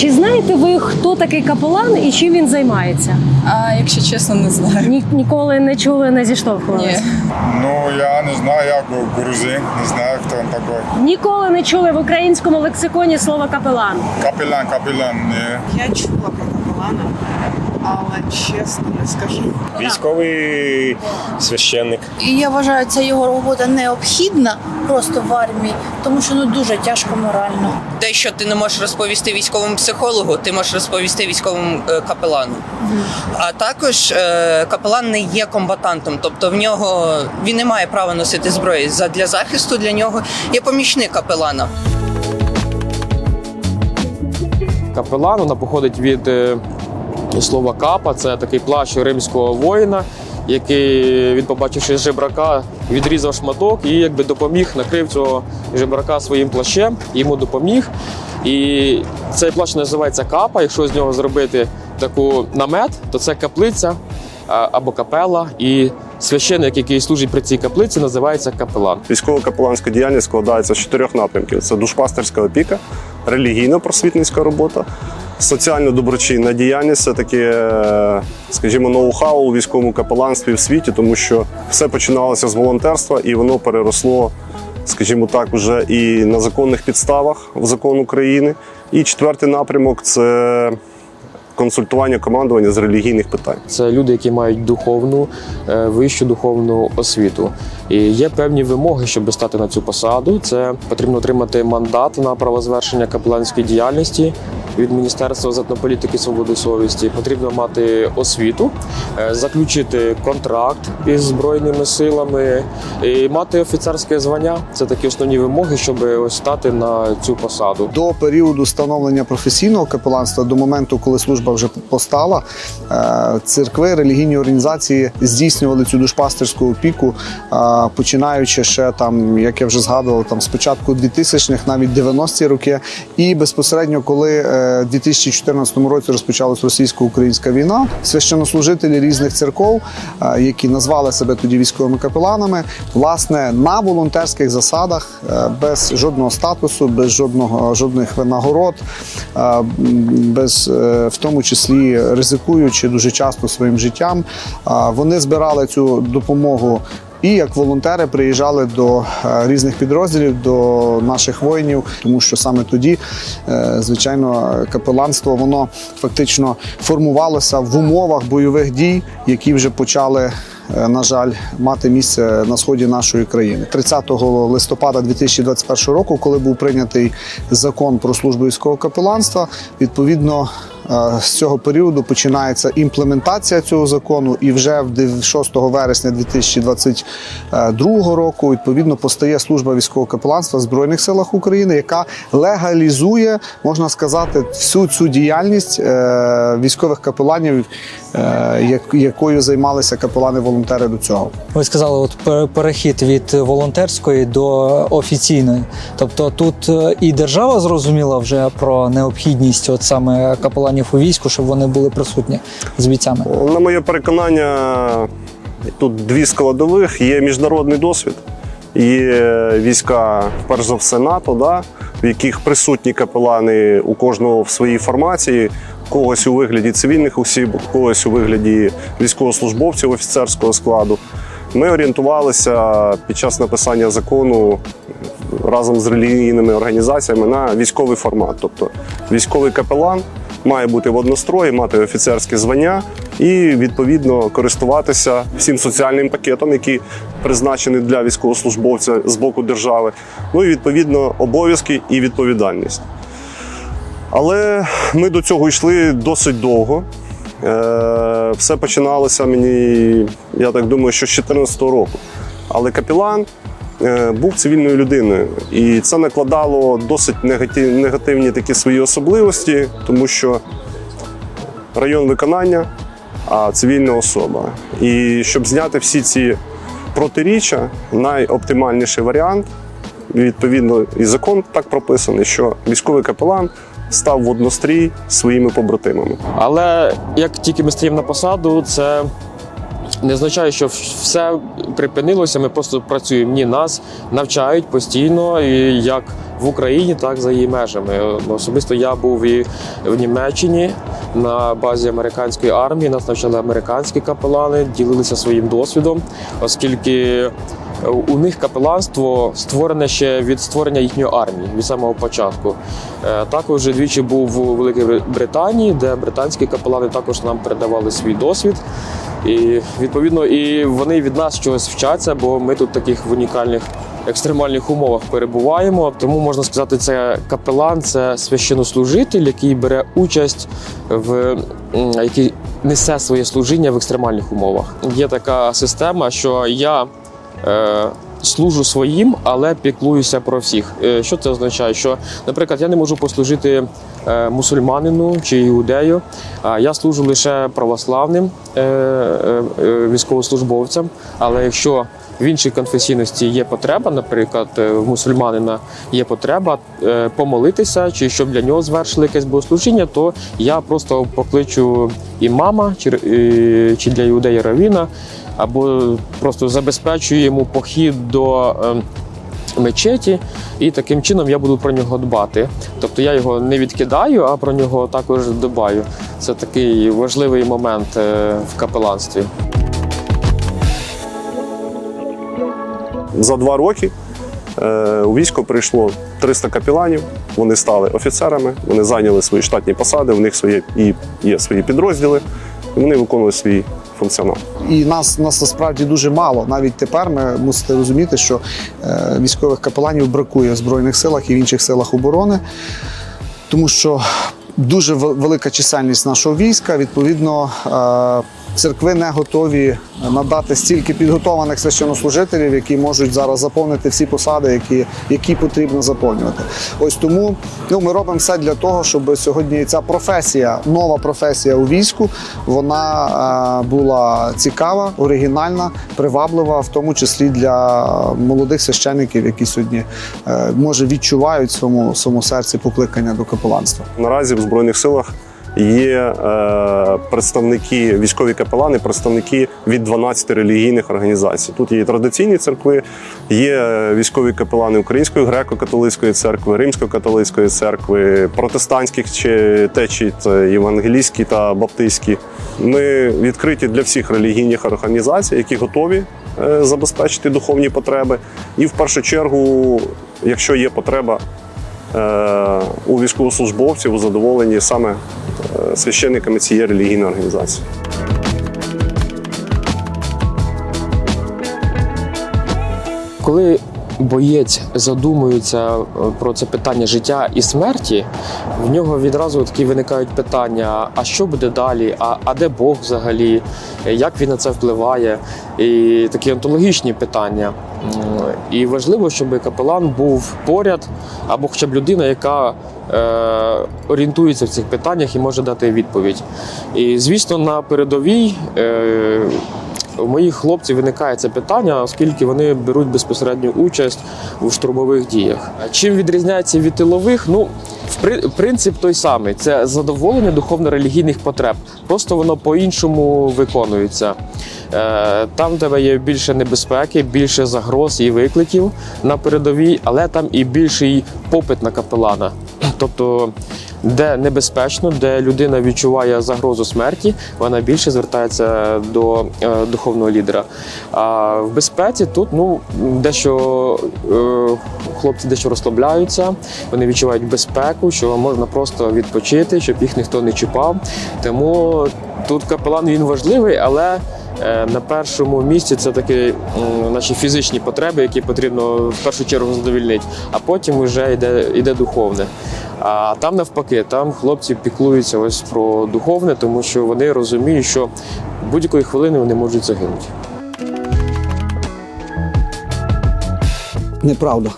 Чи знаєте ви, хто такий капелан і чим він займається? А якщо чесно, не знаю. Ні, ніколи не чули, не зіштовхувалися? Ні. Ну, я не знаю, я грузин, не знаю, хто він такий. Ніколи не чули в українському лексиконі слово капелан. Капелан, капелан, ні. Я чула але чесно не скажу. Військовий священник. І я вважаю, це його робота необхідна просто в армії, тому що ну дуже тяжко морально. те, що ти не можеш розповісти військовому психологу, ти можеш розповісти військовому е, капелану. А також е, капелан не є комбатантом, тобто в нього він не має права носити зброї. За для захисту для нього є помічник капелана. Капелан вона походить від е, слова капа, це такий плащ римського воїна, який він, побачивши жебрака, відрізав шматок і якби допоміг, накрив цього жебрака своїм плащем, йому допоміг. І цей плащ називається капа. Якщо з нього зробити таку намет, то це каплиця або капела. І священник, який служить при цій каплиці, називається капелан. Військово-капеланська діяльність складається з чотирьох напрямків: це душпастерська опіка, релігійно-просвітницька робота, соціально-доброчинна діяльність це таке, скажімо, ноу-хау у військовому капеланстві в світі, тому що все починалося з волонтерства і воно переросло. Скажімо так, уже і на законних підставах в закон України. І четвертий напрямок це консультування командування з релігійних питань. Це люди, які мають духовну е, вищу духовну освіту. І є певні вимоги, щоб стати на цю посаду. Це потрібно отримати мандат на правозвершення капеланської діяльності від Міністерства з свободи совісті. Потрібно мати освіту, е, заключити контракт із збройними силами і мати офіцерське звання. Це такі основні вимоги, щоб ось стати на цю посаду. До періоду становлення професійного капеланства, до моменту, коли служба вже постала, е, церкви, релігійні організації здійснювали цю душпастерську опіку, е, починаючи ще там, як я вже згадував, там спочатку 2000-х, навіть 90-ті роки, і безпосередньо, коли в 2014 році розпочалась російсько-українська війна, священнослужителі різних церков, е, які назвали себе тоді військовими капеланами, власне на волонтерських засадах, е, без жодного статусу, без жодного жодних винагород, е, без в тому числі ризикуючи дуже часто своїм життям, вони збирали цю допомогу. І як волонтери приїжджали до е, різних підрозділів, до наших воїнів, тому що саме тоді, е, звичайно, капеланство воно фактично формувалося в умовах бойових дій, які вже почали. е, На жаль, мати місце на сході нашої країни 30 листопада 2021 року, коли був прийнятий закон про службу військового капеланства, відповідно з цього періоду починається імплементація цього закону, і вже в 6 вересня 2022 року відповідно постає служба військового капеланства в збройних силах України, яка легалізує, можна сказати, всю цю діяльність е, військових капеланів, е, якою займалися капелани-волонтери до цього. Ви сказали, от перехід від волонтерської до офіційної. Тобто тут е, і держава зрозуміла вже про необхідність от саме капеланів у війську, щоб вони були присутні з бійцями. На моє переконання, тут дві складових: є міжнародний досвід, є війська, перш за все, НАТО, да, в яких присутні капелани у кожного в своїй формації, когось у вигляді цивільних осіб, когось у вигляді військовослужбовців офіцерського складу. Ми орієнтувалися під час написання закону разом з релігійними організаціями на військовий формат. Тобто військовий капелан має бути в однострої, мати офіцерське звання і відповідно користуватися всім соціальним пакетом, який призначений для військовослужбовця з боку держави. Ну і відповідно обов'язки і відповідальність. Але ми до цього йшли досить довго. Е, Все починалося мені, я так думаю, що з 2014 року. Але капілан е, був цивільною людиною, і це накладало досить негативні такі свої особливості, тому що район виконання, а цивільна особа. І щоб зняти всі ці протиріччя, найоптимальніший варіант, відповідно, і закон так прописаний, що військовий капелан став в однострій своїми побратимами. Але як тільки ми стаємо на посаду, це не означає, що все припинилося. Ми просто працюємо. Ні, нас навчають постійно, і як в Україні, так за її межами. Особисто я був і в Німеччині на базі американської армії. Нас навчали американські капелани, ділилися своїм досвідом, оскільки у них капеланство створене ще від створення їхньої армії від самого початку. Е, Також двічі був у Великій Британії, де британські капелани також нам передавали свій досвід. І відповідно, і вони від нас чогось вчаться, бо ми тут таких в унікальних екстремальних умовах перебуваємо. Тому можна сказати, це капелан, це священнослужитель, який бере участь в який несе своє служіння в екстремальних умовах. Є така система, що я. Е, Служу своїм, але піклуюся про всіх. Е, Що це означає? Що, наприклад, я не можу послужити е, мусульманину чи іудею, а я служу лише православним військовослужбовцям. Але якщо в іншій конфесійності є потреба, наприклад, в мусульманина є потреба помолитися, чи щоб для нього звершили якесь богослужіння, то я просто покличу імама чи для іудея равіна, або просто забезпечую йому похід до. е, Мечеті, і таким чином я буду про нього дбати. Тобто я його не відкидаю, а про нього також дбаю. Це такий важливий момент е, в капеланстві. За два роки е, у військо прийшло 300 капеланів. Вони стали офіцерами, вони зайняли свої штатні посади, у них свої, і є свої підрозділи, і вони виконують свій функціонал. І нас, нас насправді дуже мало. Навіть тепер ми мусите розуміти, що е, військових капеланів бракує в Збройних силах і в інших силах оборони, тому що дуже велика чисельність нашого війська. Відповідно, е, церкви не готові надати стільки підготованих священнослужителів, які можуть зараз заповнити всі посади, які, які потрібно заповнювати. Ось тому ну, ми робимо все для того, щоб сьогодні ця професія, нова професія у війську, вона е, була цікава, оригінальна, приваблива, в тому числі для молодих священників, які сьогодні е, може відчувають в своєму, своєму серці покликання до капеланства. Наразі в Збройних силах є е, представники, військові капелани, представники від 12 релігійних організацій. Тут є традиційні церкви, є військові капелани Української греко-католицької церкви, Римсько-католицької церкви, протестантських чи течій, це євангелійські та баптистські. Ми відкриті для всіх релігійних організацій, які готові е, забезпечити духовні потреби. І в першу чергу, якщо є потреба е, у військовослужбовців у задоволенні саме е, священниками цієї релігійної організації. Коли боєць задумується е, про це питання життя і смерті, в нього відразу такі виникають питання: а що буде далі? А, а де Бог взагалі? Як він на це впливає? І такі онтологічні питання. І важливо, щоб капелан був поряд, або хоча б людина, яка е, орієнтується в цих питаннях і може дати відповідь. І звісно, на передовій. Е, у моїх хлопців виникає це питання, оскільки вони беруть безпосередню участь у штурмових діях. Чим відрізняється від тилових? Ну, принцип той самий: це задоволення духовно-релігійних потреб. Просто воно по-іншому виконується. Е, Там тебе є більше небезпеки, більше загроз і викликів на передовій, але там і більший попит на капелана. Тобто, де небезпечно, де людина відчуває загрозу смерті, вона більше звертається до е, духовного лідера. А в безпеці тут ну дещо е, хлопці дещо розслабляються, вони відчувають безпеку, що можна просто відпочити, щоб їх ніхто не чіпав. Тому тут капелан він важливий, але. Е, На першому місці це такі наші фізичні потреби, які потрібно в першу чергу задовільнити, а потім вже йде, йде духовне. А там навпаки, там хлопці піклуються ось про духовне, тому що вони розуміють, що будь-якої хвилини вони можуть загинути. Неправда.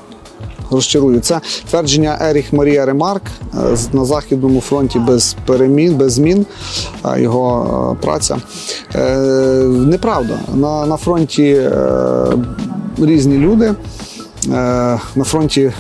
Розчарую. Це твердження Еріх Марія Ремарк е, на Західному фронті без перемін, без змін. е, Його е, праця. Неправда. На, на фронті різні люди. На фронті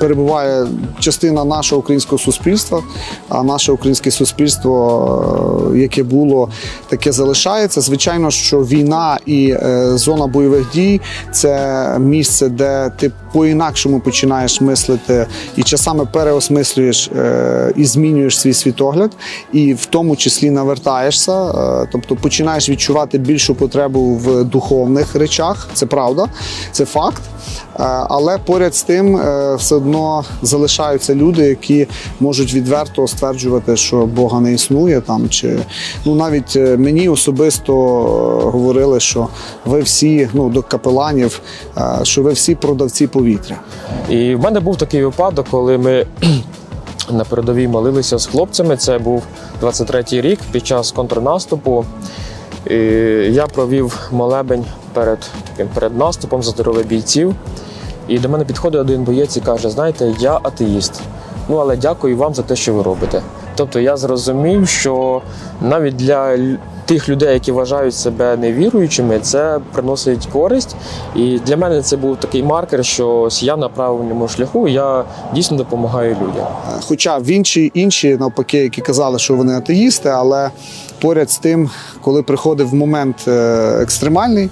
перебуває частина нашого українського суспільства, а наше українське суспільство, яке було, таке залишається. Звичайно, що війна і зона бойових дій це місце, де ти по-інакшому починаєш мислити і часами переосмислюєш е, і змінюєш свій світогляд, і в тому числі навертаєшся, е, тобто починаєш відчувати більшу потребу в духовних речах. Це правда, це факт. Е, Але поряд з тим все одно залишаються люди, які можуть відверто стверджувати, що Бога не існує там. Чи ну навіть мені особисто говорили, що ви всі ну до капеланів, що ви всі продавці повітря. І в мене був такий випадок, коли ми на передовій молилися з хлопцями. Це був 23-й рік під час контрнаступу. І я провів молебень перед перед наступом за здоров'я бійців. І до мене підходить один боєць і каже: знаєте, я атеїст. Ну але дякую вам за те, що ви робите. Тобто я зрозумів, що навіть для тих людей, які вважають себе невіруючими, це приносить користь. І для мене це був такий маркер, що я на правильному шляху, я дійсно допомагаю людям. Хоча в інші, інші навпаки, які казали, що вони атеїсти, але поряд з тим, коли приходив момент е, екстремальний,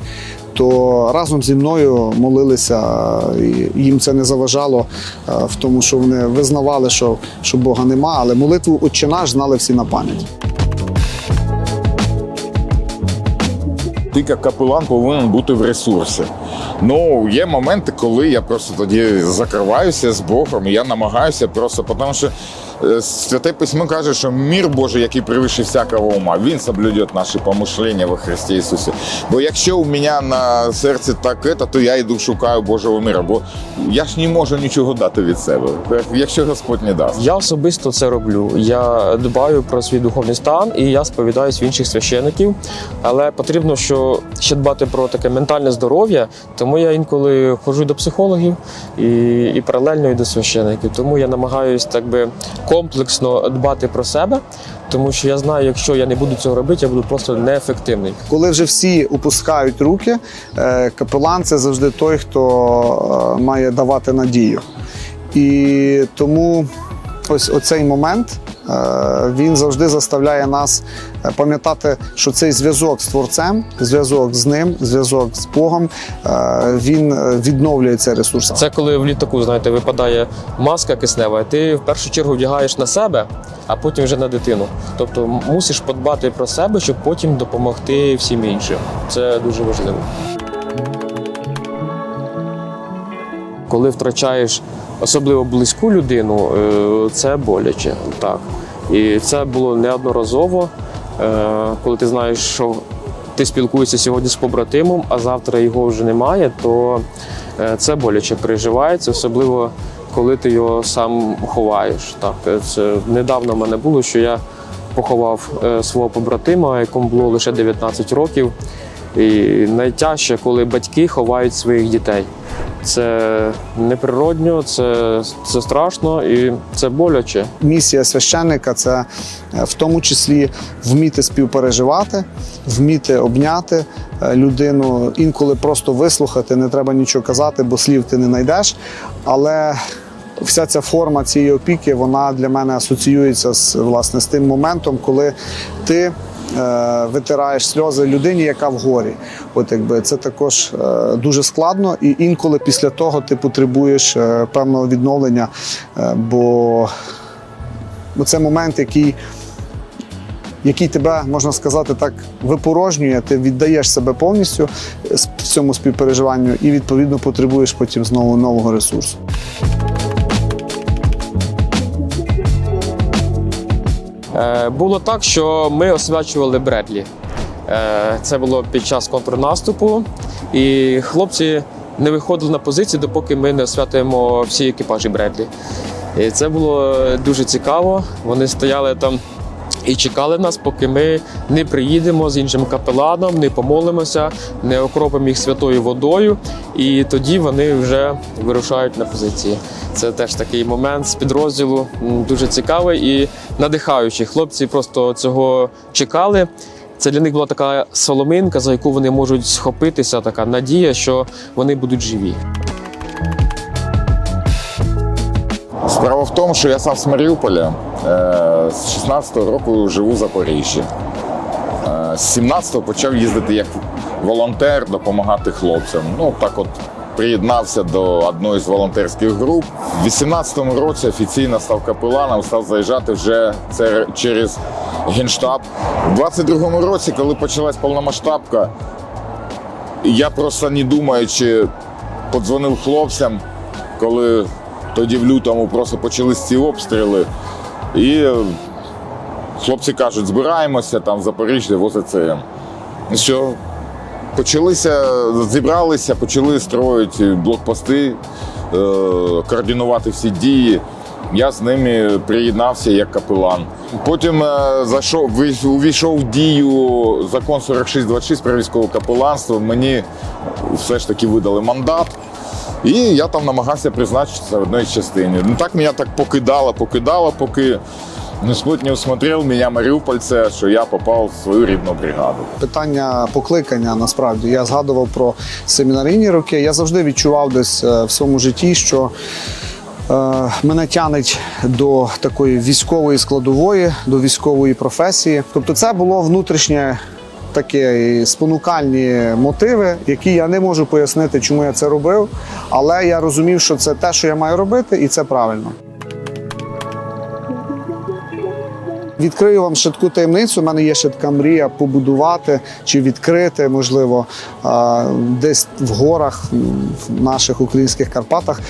то разом зі мною молилися, і їм це не заважало е, в тому, що вони визнавали, що, що Бога нема, але молитву «Отче наш» знали всі на пам'ять. Ти як капелан повинен бути в ресурсі. Ну, є моменти, коли я просто тоді закриваюся з Богом, я намагаюся просто, тому що Святе Письмо каже, що мір Божий, який превише всякого ума, він соблюде наші помишлення во Христі Ісусі. Бо якщо у мене на серці таке, то я йду шукаю Божого мира, бо я ж не можу нічого дати від себе, якщо Господь не дасть. Я особисто це роблю. Я дбаю про свій духовний стан і я сповідаюсь в інших священиків. Але потрібно що ще дбати про таке ментальне здоров'я. Тому я інколи ходжу до психологів і, і паралельно і до священиків. Тому я намагаюсь так би комплексно дбати про себе, тому що я знаю, якщо я не буду цього робити, я буду просто неефективний. Коли вже всі опускають руки, е, капелан це завжди той, хто е, має давати надію. І тому ось оцей момент е, він завжди заставляє нас е, пам'ятати, що цей зв'язок з творцем, зв'язок з ним, зв'язок з Богом, е, він відновлює цей ресурс. Це коли в літаку, знаєте, випадає маска киснева, і ти в першу чергу вдягаєш на себе, а потім вже на дитину. Тобто мусиш подбати про себе, щоб потім допомогти всім іншим. Це дуже важливо. Коли втрачаєш особливо близьку людину, е, це боляче. Так. І це було неодноразово, Е, коли ти знаєш, що ти спілкуєшся сьогодні з побратимом, а завтра його вже немає, то е, це боляче переживається, особливо коли ти його сам ховаєш. Так, це недавно в мене було, що я поховав свого побратима, якому було лише 19 років. І найтяжче, коли батьки ховають своїх дітей. Це неприродньо, це, це страшно і це боляче. Місія священника це е, в тому числі вміти співпереживати, вміти обняти е, людину, інколи просто вислухати, не треба нічого казати, бо слів ти не знайдеш. Але вся ця форма цієї опіки вона для мене асоціюється з власне з тим моментом, коли ти. Е, Витираєш сльози людині, яка в горі. От якби це також е, дуже складно, і інколи після того ти потребуєш е, певного відновлення, бо це момент, який, який тебе, можна сказати, так випорожнює, ти віддаєш себе повністю в цьому співпереживанню і відповідно потребуєш потім знову нового ресурсу. Було так, що ми освячували Бредлі. Е, Це було під час контрнаступу, і хлопці не виходили на позиції, допоки ми не освятуємо всі екіпажі Бредлі. І це було дуже цікаво. Вони стояли там і чекали нас, поки ми не приїдемо з іншим капеланом, не помолимося, не окропимо їх святою водою, і тоді вони вже вирушають на позиції. Це теж такий момент з підрозділу дуже цікавий і надихаючий. Хлопці просто цього чекали. Це для них була така соломинка, за яку вони можуть схопитися, така надія, що вони будуть живі. Справа в тому, що я сам з Маріуполя. Е, З 16-го року живу в Запоріжжі. Е, З 17-го почав їздити як волонтер, допомагати хлопцям. Ну, так от приєднався до одної з волонтерських груп. У 18-му році офіційно став капеланом, став заїжджати вже через генштаб. У 22-му році, коли почалась повномасштабка, я просто не думаючи, подзвонив хлопцям, коли тоді в лютому просто почались ці обстріли. І е, хлопці кажуть, збираємося там в Запоріжжя в ОЗЦМ. Що, почалися, зібралися, почали строїти блокпости, е, координувати всі дії. Я з ними приєднався як капелан. Потім е, зайшов, увійшов в дію закон 4626 про військове капеланство. Мені все ж таки видали мандат. І я там намагався призначитися в одній частині. Ну так мене так покидало, покидало, поки Господь не усмотрел мене Маріупольця, що я попав в свою рідну бригаду. Питання покликання насправді я згадував про семінарійні роки. Я завжди відчував десь е, в своєму житті, що е, мене тянуть до такої військової складової, до військової професії. Тобто, це було внутрішнє. Такі спонукальні мотиви, які я не можу пояснити, чому я це робив, але я розумів, що це те, що я маю робити, і це правильно. Відкрию вам ще таку таємницю. У мене є ще така мрія побудувати чи відкрити, можливо, десь в горах в наших українських Карпатах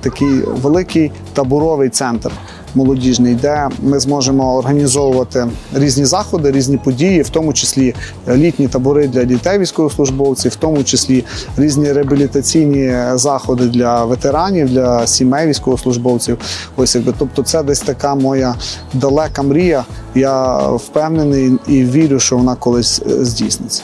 такий великий таборовий центр молодіжний, де ми зможемо організовувати різні заходи, різні події, в тому числі літні табори для дітей військовослужбовців, в тому числі різні реабілітаційні заходи для ветеранів, для сімей військовослужбовців. Ось якби тобто, це десь така моя далека мрія. Я впевнений і вірю, що вона колись здійсниться.